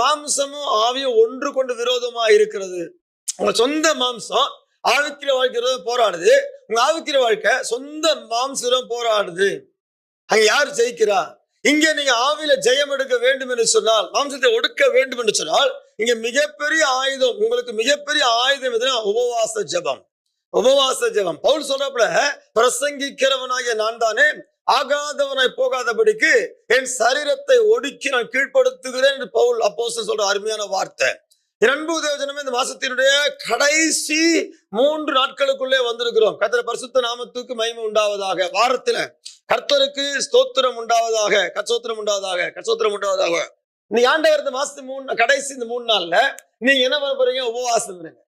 மாம்சமும் ஆவியும் ஒன்று கொண்டு விரோதமா இருக்கிறது. உங்க சொந்த மாம்சம் ஆவிக்கிற வாழ்க்கை போராடுது. உங்க ஆவிக்கிற வாழ்க்கை சொந்த மாம்சம் போராடுது. அங்க யார் ஜெயிக்கிறா? இங்க நீங்க ஆவியில ஜெயம் எடுக்க வேண்டும் என்று சொன்னால் மாம்சத்தை ஒடுக்க வேண்டும் என்று சொன்னால் இங்க மிகப்பெரிய ஆயுதம் உங்களுக்கு மிகப்பெரிய ஆயுதம் எதுனா உபவாச ஜெபம். உபவாச ஜெபம். பவுல் சொல்றப்பல பிரசங்கிக்கிறவனாகிய நான் தானே ஆகாதவனாய் போகாதபடிக்கு என் சரீரத்தை ஒடுக்கி நான் கீழ்ப்படுத்துகிறேன் என்று பவுல் அப்போ சொல்ற அருமையான வார்த்தை. இரண்டு தேவஜனமே இந்த மாசத்தினுடைய கடைசி மூன்று நாட்களுக்குள்ளே வந்திருக்கிறோம். கத்திர பரிசுத்த நாமத்துக்கு மகிமை உண்டாவதாக. வாரத்துல கர்த்தருக்கு ஸ்தோத்திரம் உண்டாவதாக கச்சோத்திரம் உண்டாவதாக கச்சோத்திரம் உண்டாவதாக. நீ ஆண்டவர் இந்த மாசத்து மூணு கடைசி இந்த மூணு நாள்ல நீங்க என்ன பண்ண போறீங்க? உபவாசம் இருங்க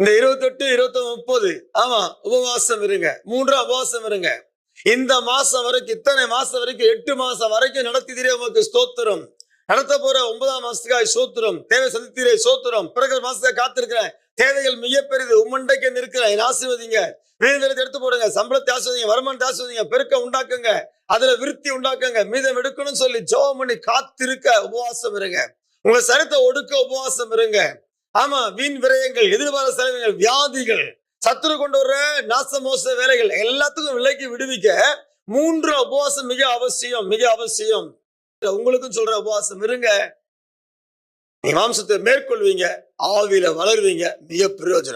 இந்த இருபத்தெட்டு இருபத்தி முப்பது. ஆமா உபவாசம் இருங்க. மூன்றாம் உபவாசம் இருங்க. இந்த மாசம் வரைக்கும் இத்தனை மாசம் வரைக்கும் எட்டு மாசம் வரைக்கும் நடத்திதிரே உமக்கு ஸ்தோத்திரம். நடத்த போற ஒன்பதாம் மாசத்துக்காய் சோத்திரம் தேவை சந்தித்திரே சோத்திரம் பிறகு மாசத்தை காத்திருக்கிறேன். தேவைகள் மிகப்பெரிது. உம்மண்டைக்கு இருக்கிறேன். என் ஆசீர்வதிங்க. வீரத்தை எடுத்து போடுங்க. சம்பளத்தை ஆசிர்வதிங்க. வருமானத்தை ஆசிர்வதிங்க. பெருக்க உண்டாக்குங்க. அதுல விருத்தி உண்டாக்குங்க. மீதம் எடுக்கணும்னு சொல்லி ஜோம் பண்ணி காத்திருக்க உபவாசம் இருங்க. உங்க சரித்தை ஒடுக்க உபவாசம் இருங்க. ஆமா வீண் விரயங்கள் எதிர்பார செலவுகள் வியாதிகள் சத்துரு கொண்டு வர்ற நாச மோச வேலைகள் எல்லாத்துக்கும் விலைக்கு விடுவிக்க மூன்று உபவாசம் மிக அவசியம் மிக அவசியம். உங்களுக்கும் சொல்ற உபவாசம் இருங்க. மாம்சத்தை மேற்கொள்வீங்க ஆவியில வளருவீங்க மிக பிரயோஜனம்.